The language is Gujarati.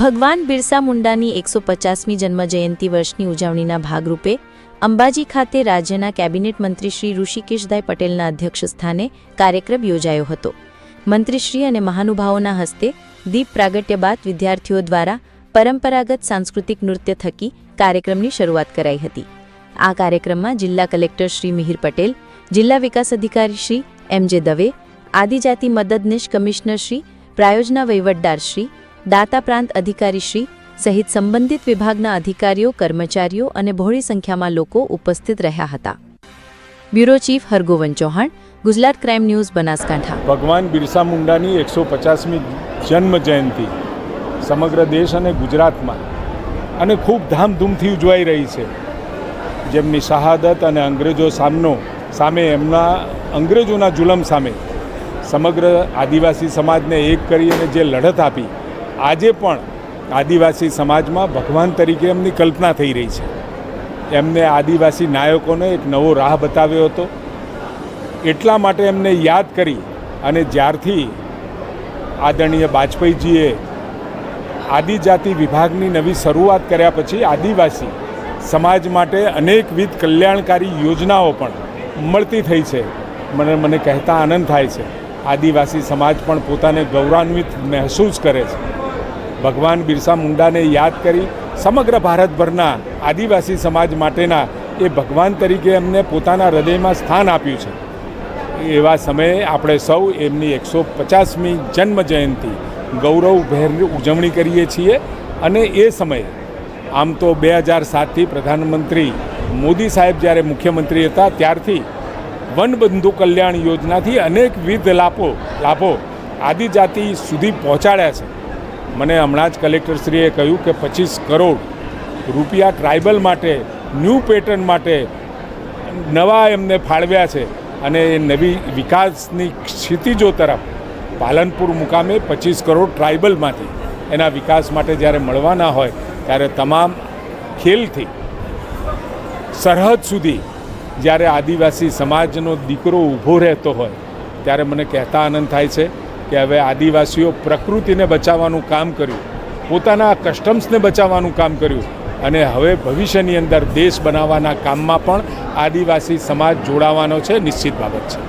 ભગવાન બિરસા મુંડાની એકસો પચાસમી જન્મજયંતિ વર્ષની ઉજવણીના ભાગરૂપે અંબાજી ખાતે રાજ્યના કેબિનેટ મંત્રી શ્રી ઋષિકેશભાઈ પટેલના અધ્યક્ષસ્થાને કાર્યક્રમ યોજાયો હતો. મંત્રીશ્રી અને મહાનુભાવોના હસ્તે દીપ પ્રાગટ્ય બાદ વિદ્યાર્થીઓ દ્વારા પરંપરાગત સાંસ્કૃતિક નૃત્ય થકી કાર્યક્રમની શરૂઆત કરાઈ હતી. આ કાર્યક્રમમાં જિલ્લા કલેક્ટર શ્રી મિહિર પટેલ, જિલ્લા વિકાસ અધિકારી શ્રી એમ જે દવે, આદિજાતિ મદદનીશ કમિશનર શ્રી પ્રાયોજના વહીવટદાર શ્રી દાતા પ્રાંત અધિકારી શ્રી સહિત સંબંધિત વિભાગના અધિકારીઓ, કર્મચારીઓ અને બહોળી સંખ્યામાં લોકો ઉપસ્થિત રહ્યા હતા. Bureau chief Hargovan Chauhan, Gujarat crime news, Banaskantha. ભગવાન બિરસા મુંડાની એકસો પચાસમી જન્મ જયંતિ સમગ્ર દેશ અને ગુજરાતમાં અને ખૂબ ધામધૂમથી ઉજવાઈ રહી છે. જેમની શહાદત અને અંગ્રેજો સામનો સામે એમના અંગ્રેજોના જુલમ સામે સમગ્ર આદિવાસી સમાજને એક કરી અને જે લડત આપી આજે પણ આદિવાસી સમાજમાં ભગવાન તરીકે એમની કલ્પના થઈ રહી છે. એમને આદિવાસી નાયકોને એક નવો રાહ બતાવ્યો હતો. એટલા માટે એમને યાદ કરી અને જ્યારથી આદરણીય વાજપેયીજીએ આદિજાતિ વિભાગની નવી શરૂઆત કર્યા પછી આદિવાસી સમાજ માટે અનેકવિધ કલ્યાણકારી યોજનાઓ પણ મળતી થઈ છે. મને મને કહેતા આનંદ થાય છે. આદિવાસી સમાજ પણ પોતાને ગૌરવાન્વિત મહેસૂસ કરે છે. ભગવાન બિરસા મુંડાને યાદ કરી સમગ્ર ભારતભરના આદિવાસી સમાજ માટેના એ ભગવાન તરીકે એમને પોતાના હૃદયમાં સ્થાન આપ્યું છે. એવા સમયે આપણે સૌ એમની એકસો પચાસમી જન્મ જયંતિ ગૌરવભેર ઉજવણી કરીએ છીએ અને એ સમયે આમ તો બે હજાર સાતથી પ્રધાનમંત્રી મોદી સાહેબ જ્યારે મુખ્યમંત્રી હતા ત્યારથી વનબંધુ કલ્યાણ યોજનાથી અનેકવિધ લાભો લાભો આદિજાતિ સુધી પહોંચાડ્યા છે. મને હમણાં જ કલેક્ટરશ્રીએ કહ્યું કે પચીસ કરોડ રૂપિયા ટ્રાઇબલ માટે, ન્યૂ પેટર્ન માટે નવા એમને ફાળવ્યા છે. અને એ નવી વિકાસની ક્ષિતિજો તરફ, પાલનપુર મુકામે પચીસ કરોડ ટ્રાઇબલમાંથી એના વિકાસ માટે જ્યારે મળવાના હોય, ત્યારે તમામ ખેલથી સરહદ સુધી જ્યારે આદિવાસી સમાજનો દીકરો ઊભો રહેતો હોય, ત્યારે મને કહેતા આનંદ થાય છે. કે હવે આદિવાસીઓ પ્રકૃતિને બચાવવાનું કામ કર્યું, પોતાના કસ્ટમ્સને બચાવવાનું કામ કર્યું અને હવે ભવિષ્યની અંદર દેશ બનાવવાના કામમાં પણ આદિવાસી સમાજ જોડાવાનો છે, નિશ્ચિત બાબત છે.